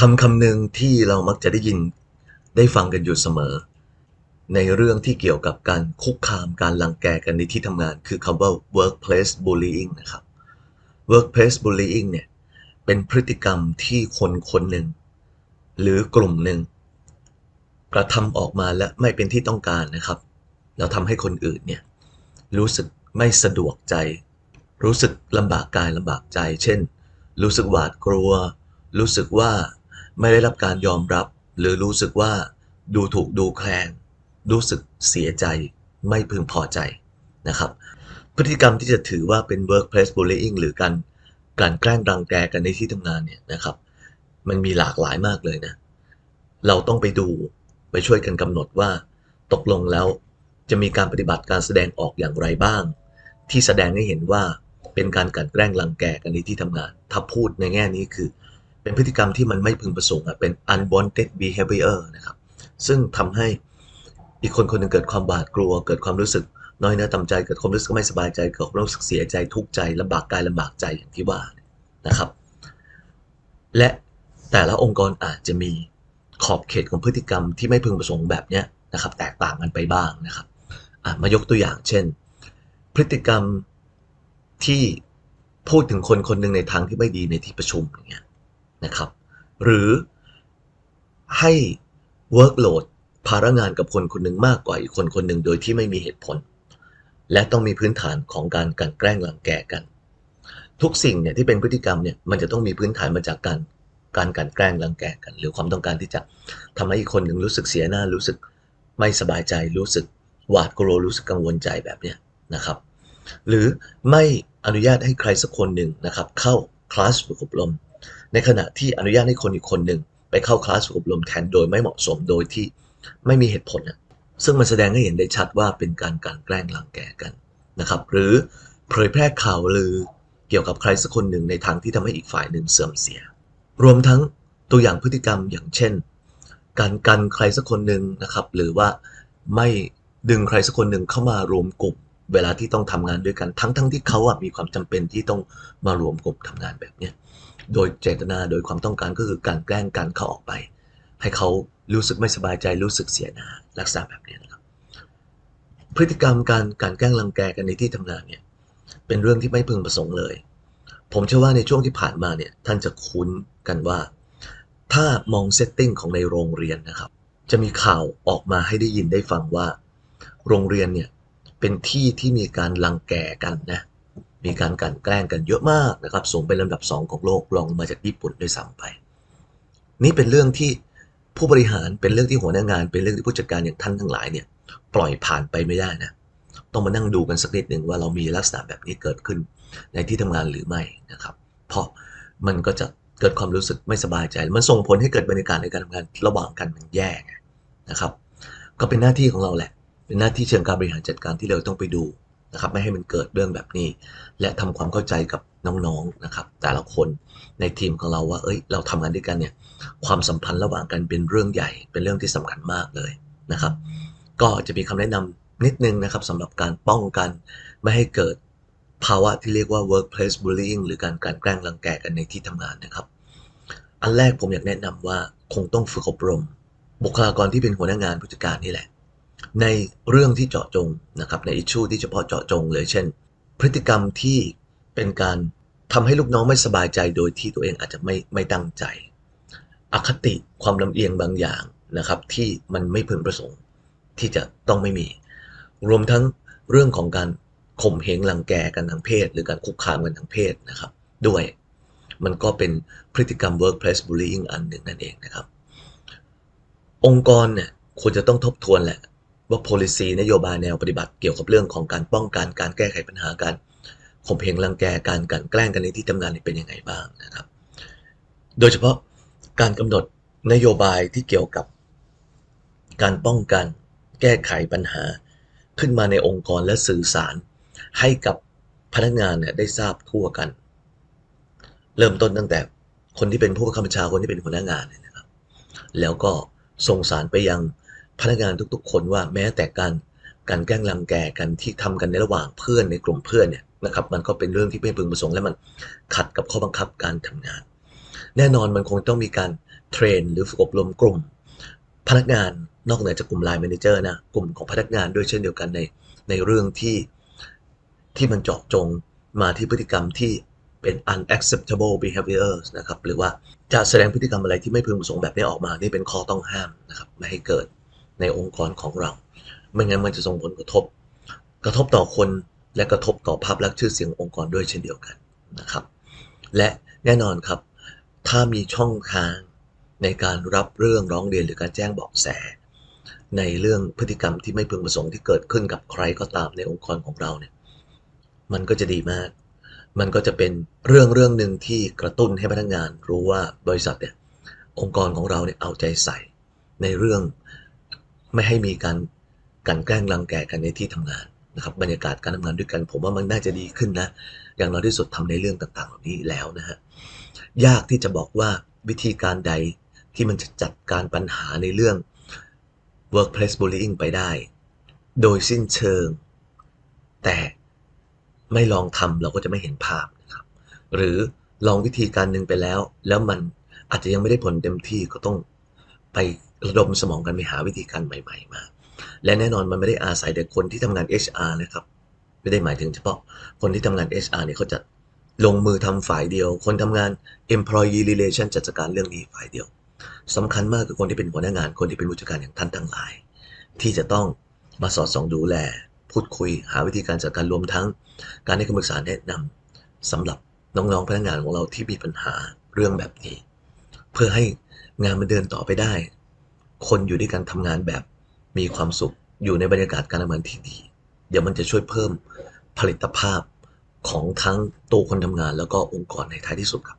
คำคำหนึ่งที่เรามักจะได้ยินได้ฟังกันอยู่เสมอ ในเรื่องที่เกี่ยวกับการคุกคามการลังแกกันในที่ทำงาน คือคำว่า workplace bullying นะครับ workplace bullying เนี่ยเป็นพฤติกรรมที่คนคนหนึ่ง หรือกลุ่มหนึ่งกระทำออกมาและไม่เป็นที่ต้องการนะครับ แล้วทำให้คนอื่นเนี่ยรู้สึกไม่สะดวกใจ รู้สึกลำบากกายลำบากใจ เช่น รู้สึกหวาดกลัว รู้สึกว่า ไม่ได้รับการยอมรับ หรือรู้สึกว่าดูถูกดูแคลน รู้สึกเสียใจ ไม่พึงพอใจนะครับ พฤติกรรมที่จะถือว่าเป็น workplace bullying หรือการการแกล้งรังแกกันในที่ทำงานเนี่ยนะครับ มันมีหลากหลายมากเลยนะ เราต้องไปดูไปช่วยกันกำหนดว่า ตกลงแล้วจะมีการปฏิบัติการแสดงออกอย่างไรบ้าง ที่แสดงให้เห็นว่าเป็นการกลันแกล้งรังแกกันในที่ทำงาน ถ้าพูดในแง่นี้คือ เป็นพฤติกรรมที่มันไม่พึงประสงค์อะเป็น unwanted behavior นะครับซึ่งทำให้อีกคนคนหนึ่งเกิดความหวาดกลัว เกิดความรู้สึกน้อยเนื้อต่ำใจ เกิดความรู้สึกไม่สบายใจ เกิดความรู้สึกเสียใจทุกข์ใจลำบากกายลำบากใจอย่างที่ว่านะครับ และแต่ละองค์กรอาจจะมีขอบเขตของพฤติกรรมที่ไม่พึงประสงค์แบบเนี้ยนะครับ แตกต่างกันไปบ้างนะครับอะมายกตัวอย่างเช่น พฤติกรรมที่พูดถึงคนคนหนึ่งในทางที่ไม่ดีในที่ประชุมอย่างเงี้ย นะครับ หรือให้ workload ภาระงานกับคนคนหนึ่งมากกว่าอีกคนคนหนึ่งโดยที่ไม่มีเหตุผล และต้องมีพื้นฐานของการกันแกล้งรังแกกัน ทุกสิ่งเนี่ยที่เป็นพฤติกรรมเนี่ยมันจะต้องมีพื้นฐานมาจากการการกันแกล้งรังแกกัน หรือความต้องการที่จะทำให้อีกคนหนึ่งรู้สึกเสียหน้ารู้สึกไม่สบายใจรู้สึกหวาดกลัวรู้สึกกังวลใจแบบเนี้ยนะครับ หรือไม่อนุญาตให้ใครสักคนหนึ่งนะครับ เข้าคลาสฝึกอบรมในขณะที่อนุญาตให้คนอีกคนหนึ่งไปเข้าคลาสฝึกอบรมแทนโดยไม่เหมาะสมโดยที่ไม่มีเหตุผลนะซึ่งมันแสดงให้เห็นได้ชัดว่าเป็นการกลันแกล้งรังแก่กันนะครับ หรือเผยแพร่ข่าวลือเกี่ยวกับใครสักคนหนึ่งในทางที่ทำให้อีกฝ่ายหนึ่งเสื่อมเสีย รวมทั้งตัวอย่างพฤติกรรมอย่างเช่น การกันใครสักคนหนึ่งนะครับ หรือว่าไม่ดึงใครสักคนหนึ่งเข้ามารวมกลุ่ม เวลาที่ต้องทำงานด้วยกัน ทั้งทั้งที่เขาอะมีความจำเป็นที่ต้องมารวมกลุ่มทำงานแบบเนี้ยโดยเจตนาโดยความต้องการก็คือการแกล้งกันเขาออกไป ให้เขารู้สึกไม่สบายใจรู้สึกเสียหน้าลักษณะแบบนี้นะครับ พฤติกรรมการการแกล้งรังแกกันในที่ทำงานเนี่ยเป็นเรื่องที่ไม่พึงประสงค์เลย ผมเชื่อว่าในช่วงที่ผ่านมาเนี่ยท่านจะคุ้นกันว่า ถ้ามองเซตติ้งของในโรงเรียนนะครับ จะมีข่าวออกมาให้ได้ยินได้ฟังว่า โรงเรียนเนี่ย เป็นที่ที่มีการรังแกกันนะ มีการกันแกล้งกันเยอะมากนะครับ สูงเป็นลำดับสองของโลกรองมาจากญี่ปุ่นด้วยซ้ำไป นี่เป็นเรื่องที่ผู้บริหารเป็นเรื่องที่หัวหน้างาน เป็นเรื่องที่ผู้จัดการอย่างท่านทั้งหลายเนี่ยปล่อยผ่านไปไม่ได้นะ ต้องมานั่งดูกันสักนิดหนึ่งว่าเรามีลักษณะแบบนี้เกิดขึ้นในที่ทำงานหรือไม่นะครับ เพราะมันก็จะเกิดความรู้สึกไม่สบายใจ มันส่งผลให้เกิดบรรยากาศในการทำงานระหว่างกันมันแย่นะครับ ก็เป็นหน้าที่ของเราแหละ เป็นหน้าที่เชิงการบริหารจัดการที่เราต้องไปดูนะครับไม่ให้มันเกิดเรื่องแบบนี้ และทำความเข้าใจกับน้องๆนะครับ แต่ละคนในทีมของเราว่า เอ้ย เราทำงานด้วยกันเนี่ยความสัมพันธ์ระหว่างกันเป็นเรื่องใหญ่ เป็นเรื่องที่สำคัญมากเลยนะครับ ก็จะมีคำแนะนำนิดนึงนะครับสำหรับการป้องกันไม่ให้เกิดภาวะที่เรียกว่า workplace bullying หรือการกลั่นแกล้งรังแกกันในที่ทำงานนะครับ อันแรกผมอยากแนะนำว่าคงต้องฝึกอบรม บุคลากรที่เป็นหัวหน้างานผู้จัดการนี่แหละ ในเรื่องที่เจาะจงนะครับในอิชชูที่เฉพาะเจาะจงเลยเช่น พฤติกรรมที่เป็นการทำให้ลูกน้องไม่สบายใจโดยที่ตัวเองอาจจะไม่ไม่ตั้งใจ อคติความลำเอียงบางอย่างนะครับ ที่มันไม่พึงประสงค์ที่จะต้องไม่มี รวมทั้งเรื่องของการข่มเหงรังแกกันทางเพศ หรือการคุกคามกันทางเพศนะครับ ด้วยมันก็เป็นพฤติกรรม workplace bullying อันหนึ่งนั่นเองนะครับ องค์กรเนี่ยควรจะต้องทบทวนแหละ ว่า policy นโยบายแนวปฏิบัติเกี่ยวกับเรื่องของการป้องกันการแก้ไขปัญหาการข่มเหงรังแกการกันแกล้งกันในที่ทำงานเป็นยังไงบ้างนะครับ โดยเฉพาะการกำหนดนโยบายที่เกี่ยวกับ การป้องกันแก้ไขปัญหา ขึ้นมาในองค์กรและสื่อสาร ให้กับพนักงานเนี่ยได้ทราบทั่วกัน เริ่มต้นตั้งแต่คนที่เป็นผู้บังคับบัญชาคนที่เป็นหัวหน้างานนะครับ แล้วก็ส่งสารไปยัง พนักงานทุกๆ คนว่าแม้แต่การการแกล้งรังแกกันที่ทำกันในระหว่างเพื่อนในกลุ่มเพื่อนเนี่ยนะครับมันก็เป็นเรื่องที่ไม่พึงประสงค์และมันขัดกับข้อบังคับการทำงาน แน่นอนมันคงต้องมีการเทรนหรือฝึกอบรมกลุ่ม พนักงานนอกเหนือจากกลุ่ม Line Manager นะกลุ่มของพนักงานด้วยเช่นเดียวกันในในเรื่องที่ที่มันเจาะจงมาที่พฤติกรรมที่เป็น unacceptable behaviors นะครับหรือว่าจะแสดงพฤติกรรมอะไรที่ไม่พึงประสงค์แบบนี้ออกมา นี่เป็นข้อต้องห้ามนะครับไม่ให้เกิด ในองค์กรของเรา ไม่งั้นมันจะส่งผลกระทบ กระทบต่อคนและกระทบต่อภาพลักษณ์ชื่อเสียงองค์กรด้วยเช่นเดียวกันนะครับ และแน่นอนครับ ถ้ามีช่องทางในการรับเรื่องร้องเรียนหรือการแจ้งเบาะแส ในเรื่องพฤติกรรมที่ไม่พึงประสงค์ที่เกิดขึ้นกับใครก็ตามในองค์กรของเราเนี่ยมันก็จะดีมาก มันก็จะเป็นเรื่องเรื่องหนึ่งที่กระตุ้นให้พนักงานรู้ว่าบริษัทเนี่ยองค์กรของเราเนี่ยเอาใจใส่ในเรื่อง ไม่ให้มีการกันแกล้งรังแกกันในที่ทำงานนะครับบรรยากาศการทำงานด้วยกัน ผมว่ามันน่าจะดีขึ้นนะ อย่างน้อยที่สุดทำในเรื่องต่างๆ เหล่านี้แล้วนะฮะยากที่จะบอกว่าวิธีการใดที่มันจะจัดการปัญหาในเรื่อง workplace bullying ไปได้ โดยสิ้นเชิง แต่ไม่ลองทำเราก็จะไม่เห็นภาพนะครับ หรือลองวิธีการหนึ่งไปแล้ว แล้วมันอาจจะยังไม่ได้ผลเต็มที่ก็ต้องไป ระดมสมองกันไปหาวิธีการใหม่ ๆ มา และแน่นอนมันไม่ได้อาศัยแต่คนที่ทำงาน HR นะครับ ไม่ได้หมายถึงเฉพาะคนที่ทำงาน HR เนี่ยเขาจะลงมือทำฝ่ายเดียว คนทำงาน employee relation จัดการเรื่องนี้ฝ่ายเดียวสำคัญมากคือคนที่เป็นหัวหน้างาน คนที่เป็นผู้จัดการอย่างท่านทั้งหลาย ที่จะต้องมาสอดส่องดูแล พูดคุย หาวิธีการจัดการรวมทั้ง การให้คำปรึกษาแนะนำสำหรับน้องๆพนักงานของเราที่มีปัญหาเรื่องแบบนี้ เพื่อให้งานมันเดินต่อไปได้ คนอยู่ด้วยกันทำงานแบบมีความสุขอยู่ในบรรยากาศการทำงานที่ดี เดี๋ยวมันจะช่วยเพิ่มผลิตภาพของทั้งตัวคนทำงานแล้วก็องค์กรในท้ายที่สุดครับ